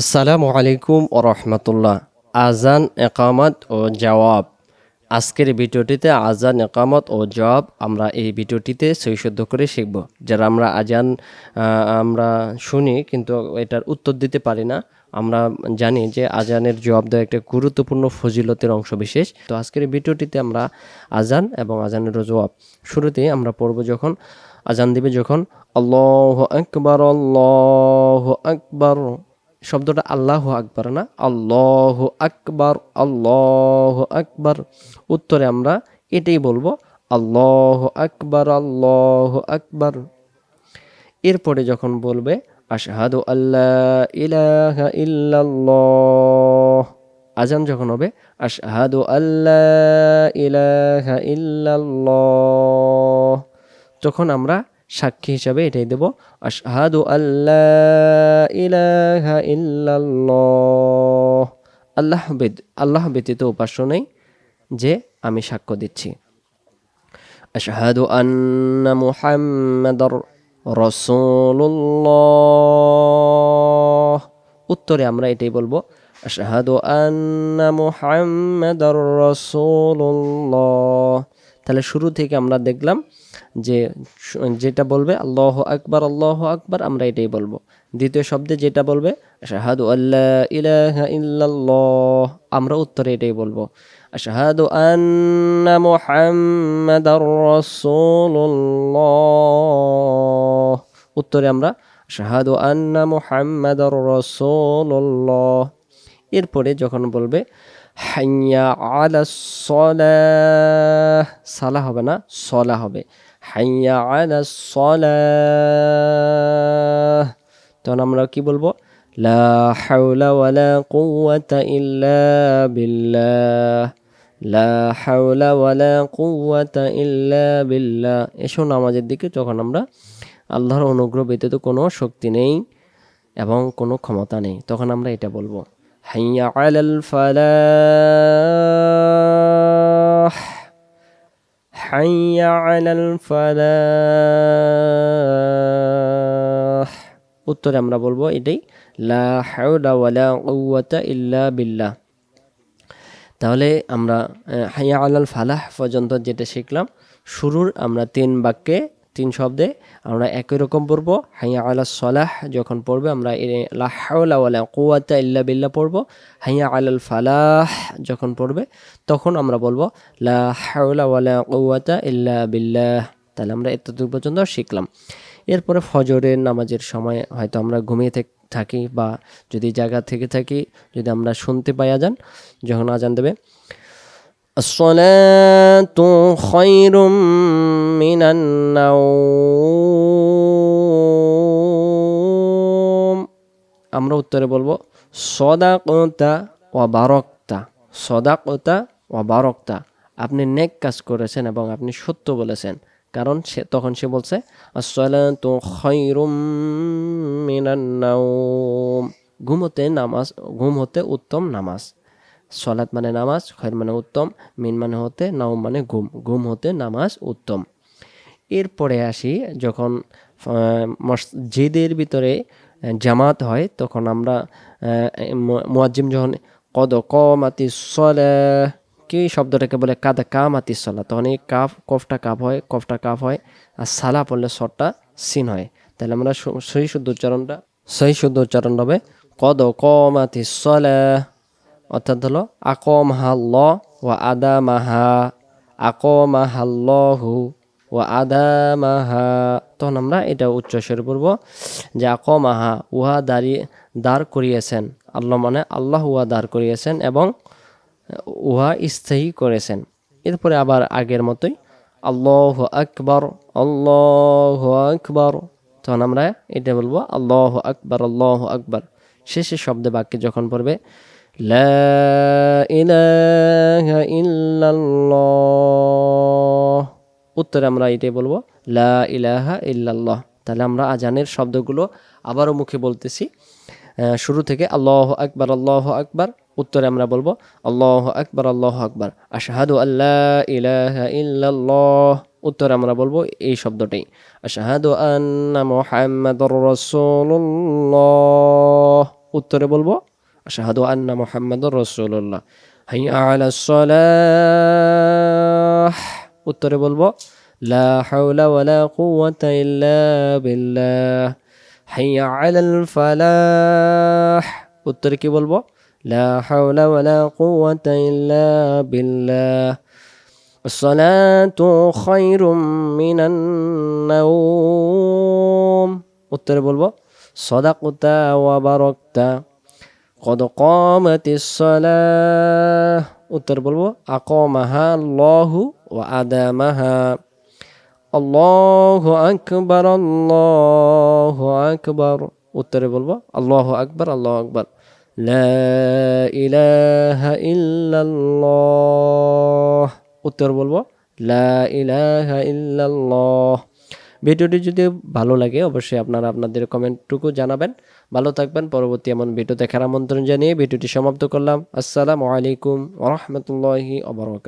আসসালামু আলাইকুম ও রহমতুল্লাহ। আজান, একামত ও জবাব। আজকের ভিডিওটিতে আজান, একামত ও জবাব আমরা এই ভিডিওটিতে সৈশুদ্ধ করে শিখব। যারা আমরা আজান আমরা শুনি কিন্তু এটার উত্তর দিতে পারি না, আমরা জানি যে আজানের জবাব দেওয়া একটা গুরুত্বপূর্ণ ফজিলতের অংশ বিশেষ। তো আজকের ভিডিওটিতে আমরা আজান এবং আজানের জবাব। শুরুতে আমরা পড়ব যখন, আজান দিবে যখন, আল্লাহ আকবর আল্লাহ আকবর। শব্দটা আল্লাহ আকবার, না? আল্লাহ আকবার আল্লাহ আকবার। উত্তরে আমরা এটাই বলব, আল্লাহ আকবার আল্লাহ আকবার। এরপরে যখন বলবে, আশহাদু আল্লাহ ইলাহা ইল্লাল্লাহ, আজান যখন হবে, আশহাদু আল্লাহ ইলাহা ইল্লাল্লাহ, তখন আমরা সাক্ষী হিসাবে এটাই দেব। আশহাদু আল্লাহ ইলাহা ইল্লাল্লাহ। আল্লাহ বেদ আল্লাহ ব্যতীত উপাস্য নেই যে আমি সাক্ষ্য দিচ্ছি। আশহাদু আন্না মুহাম্মাদার রাসূলুল্লাহ। উত্তরে আমরা এটাই বলব, আশহাদু আন্না মুহাম্মাদার রাসূলুল্লাহ। তাহলে শুরু থেকে আমরা দেখলাম যে যেটা বলবে, আল্লাহ আকবার আল্লাহ আকবার আমরা এটাই বলব। দ্বিতীয় শব্দে যেটা বলবে, আশহাদু আল্লাহ ইলাহা আমরা উত্তরে এটাই বলব। আশহাদু আন্না মুহাম্মাদার উত্তরে আমরা, আশহাদু আন্না মুহাম্মাদার রাসূলুল্লাহ এরপরে যখন বলবে হাইয়া আলা সলাহ সালা হবে না, সলা হবে। হাইয়া আলা সলাহ তখন আমরা কি বলব? লা হাওলা ওয়ালা কুওয়াতা ইল্লা বিল্লাহ। লা হাওলা ওয়ালা কুওয়াতা ইল্লা বিল্লাহ। এসো নামাজের দিকে, যখন আমরা আল্লাহর অনুগ্রহ ব্যতীত কোনো শক্তি নেই এবং কোনো ক্ষমতা নেই, তখন আমরা এটা বলব। হাইয়া আলাল ফালাহ হাইয়া আলাল ফালাহ উত্তরে আমরা বলব এটাই, লা হাওলা ওয়ালা কুওয়াতা ইল্লা বিল্লাহ। তাহলে আমরা হাইয়া আলাল ফালাহ পর্যন্ত যেটা শিখলাম, শুরুর আমরা তিন বাক্যে তিন শব্দে আমরা একই রকম পড়ব, হাইয়া আলা সলাহ যখন পড়বে আমরা এ- লা হাওলা ওয়ালা কুওয়াতা ইল্লা বিল্লা পড়ব, হাইয়া আলাল ফালাহ যখন পড়বে তখন আমরা বলব, লা হাওলা ওয়ালা কুওয়াতা ইল্লা বিল্লাহ তাহলে আমরা এতটুকু পর্যন্ত শিখলাম। এরপরে ফজরের নামাজের সময় হয়তো আমরা ঘুমিয়ে থাকি বা যদি জায়গা থেকে থাকি, যদি আমরা শুনতে পাই আজান, যখন আজান দেবে الصلاة خير من النوم আমরা উত্তরে বলবো সদাকতা ও বারকতা সদাকতা ও বারকতা আপনি নেক কাজ করেছেন এবং আপনি সত্য বলেছেন কারণ সে তখন সে বলছে আসসালাতু খায়রুম মিনান নাওম ঘুম হতে নামাজ ঘুম হতে উত্তম নামাজ সলাৎ মানে নামাজ খয়ের মানে উত্তম, মিন মানে হতে নাওম মানে ঘুম ঘুম হতে নামাজ উত্তম। এরপরে আসি যখন মসজিদের ভিতরে জামাত হয়, তখন আমরা মুয়াজ্জিম যখন কদ কমাতি সলা, কি শব্দটাকে বলে? কাদা কামাতি সলা। তখন এই কাফ, কফটা কাপ হয়, কফটা কাপ হয়, আর সালা পড়লে সরটা সিন হয়। তাহলে আমরা সহি শুদ্ধ উচ্চারণটা সহি শুদ্ধ উচ্চারণ হবে, কদ কমাতি সলা। অর্থাৎ হলো আক আকমাহাল্ল ও আদা মাহা আদামাহা, আকমাহাল্লহু ও আদা মাহা তখন আমরা এটা উচ্চ উচ্চস্বরে পড়ব যে আকমাহা, উহা দাঁড়িয়ে দাঁড় করিয়েছেন। আল্লাহ মানে আল্লাহ উহা দাঁড় করিয়েছেন এবং উহা স্থায়ী করেছেন। এরপরে আবার আগের মতোই, আল্লাহ আকবর আল্লাহ আকবর। তখন আমরা এটা বলব, আল্লাহ আকবর আল্লাহ আকবর। শেষে শব্দে বাক্যে যখন পড়বে লা ইলাহা ইল্লাল্লাহ। উত্তরে আমরা এটাই বলব, লা ইলাহা ইল্লাল্লাহ। তাহলে আমরা আজানের শব্দগুলো আবারও মুখে বলতেছি। শুরু থেকে আল্লাহ আকবার আল্লাহ আকবার। উত্তরে আমরা বলব, আল্লাহ আকবার আল্লাহ আকবার। আশহাদু আল্লাহ ইলাহা ইল্লাল্লাহ। উত্তরে আমরা বলব এই শব্দটাই, আশহাদু আন্না মুহাম্মাদুর রাসূলুল্লাহ। উত্তরে বলব আশাহাদু আন্না মুহাম্মাদুর রাসূলুল্লাহ হাইয়া আলাস সালাহ উত্তরে বলবো লা হাওলা ওয়ালা কুওয়াতা ইল্লা বিল্লাহ হাইয়া আলাল ফালাহ উত্তরে কি বলবো লা হাওলা ওয়ালা কুওয়াতা ইল্লা বিল্লাহ الصلاة خير من النوم উত্তরে বলবো সদাকুতা ওয়া বারকতা কদ কমাতিস সালাহ উত্তর বলব আকমাহা আল্লাহু ওয়া আদামাহা আল্লাহু আকবার আল্লাহু আকবার উত্তরে বলব আল্লাহু আকবার আল্লাহু আকবার উত্তর বলব লা ইলাহা ইল্লাল্লাহ ভিডিওটি যদি ভালো লাগে, অবশ্যই আপনারা আপনাদের কমেন্টটুকু জানাবেন। ভালো থাকবেন, পরবর্তী এমন ভিডিও দেখার আমন্ত্রণ জানিয়ে ভিডিওটি সমাপ্ত করলাম। আসসালামু আলাইকুম ওরহমতুল্লাহি অবরকাত